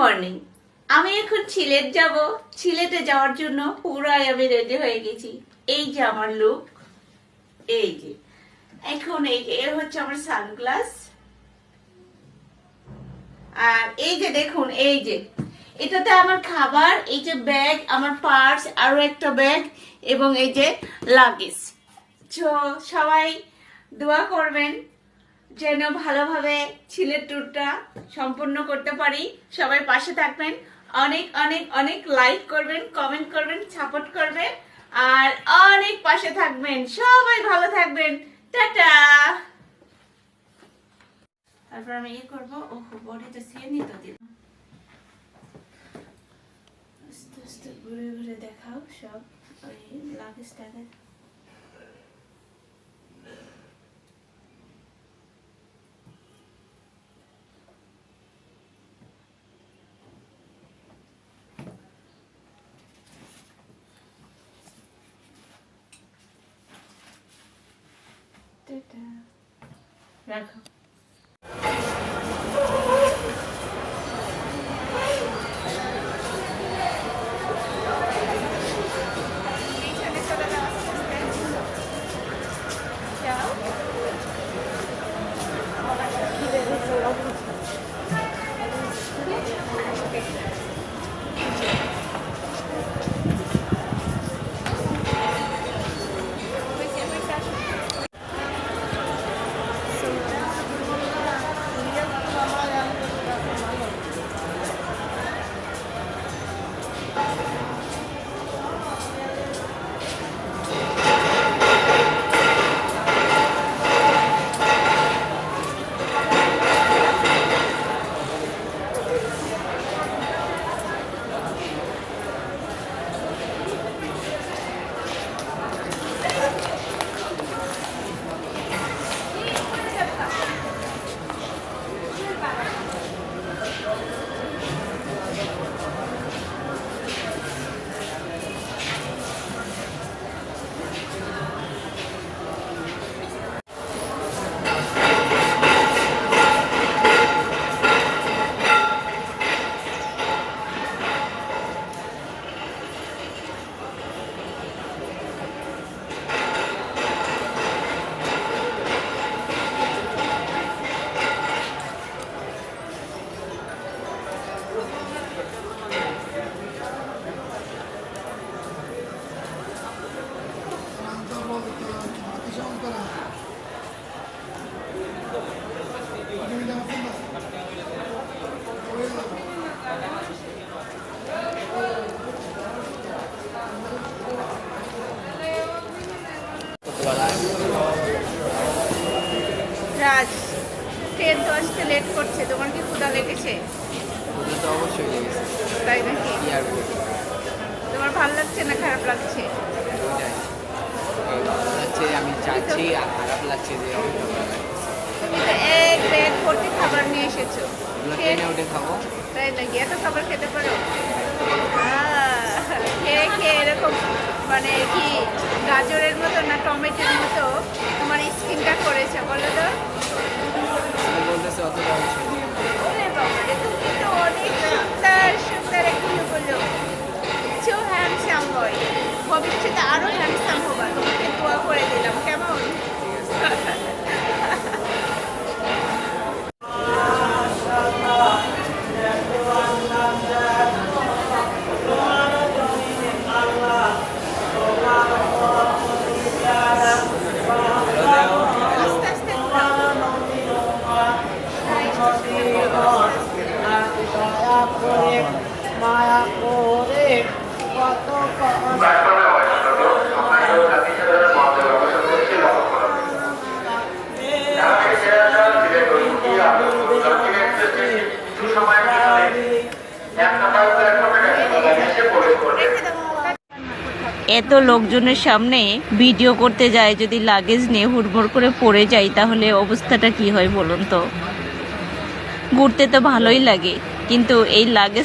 Morning আমি এখন সিলেট যাব। সিলেটে যাওয়ার জন্য পুরাই আমি রেডি হয়ে গেছি। এই যে আমার লুক এই যে। এখন এই যে এর হচ্ছে আমার সানগ্লাস আর এই যে দেখুন, এই যে। এটাতে আমার খাবার, এই যে ব্যাগ আমার পার্স আরও একটা ব্যাগ এবং এই যে লাগেজ তো সবাই দোয়া করবেন। যেন ভালোভাবে সিলেট ট্যুরটা সম্পূর্ণ করতে পারি। সবাই পাশে থাকবেন। অনেক অনেক অনেক লাইক করবেন কমেন্ট করবেন সাপোর্ট করবেন। আর অনেক পাশে থাকবেন। সবাই ভালো থাকবেন। টাটা! তারপর আমি ইয়ে করব। ও বডিটা সিয়ে নিত দিন। আস্তে আস্তে, ঘুরে ঘুরে দেখাও সব। ওই লাগেজটাকে টাটা রাখো। করছে? তোমার কি ক্ষুদা লেগেছে? তো অবশ্যই লেগেছে। তাই নাকি? তোমার ভালো লাগছে না খারাপ লাগছে? আমি যাচ্ছি আর খারাপ লাগছে যে এক ব্যাগ ভর্তি খাবার নিয়ে এসেছ। খাব। তাই নাকি? এত খাবার খেতে পারো? খেয়ে খেয়ে এরকম মানে কি গাজরের মতো না টমেটোর মতো তোমার স্কিনটা করেছে বলো তো? ভবিষ্যতে আরও হ্যান্ডসাম হবা তোমাকে দোয়া করে দিলাম কেমন। মায়া করে কত রেখে এত লোকজনের সামনে ভিডিও করতে যায়, যদি লাগেজ নিয়ে হুড়মুড় করে পড়ে যাই, তাহলে অবস্থাটা কি হয় বলুন তো? ঘুরতে তো ভালোই লাগে, কিন্তু এই লাগেজ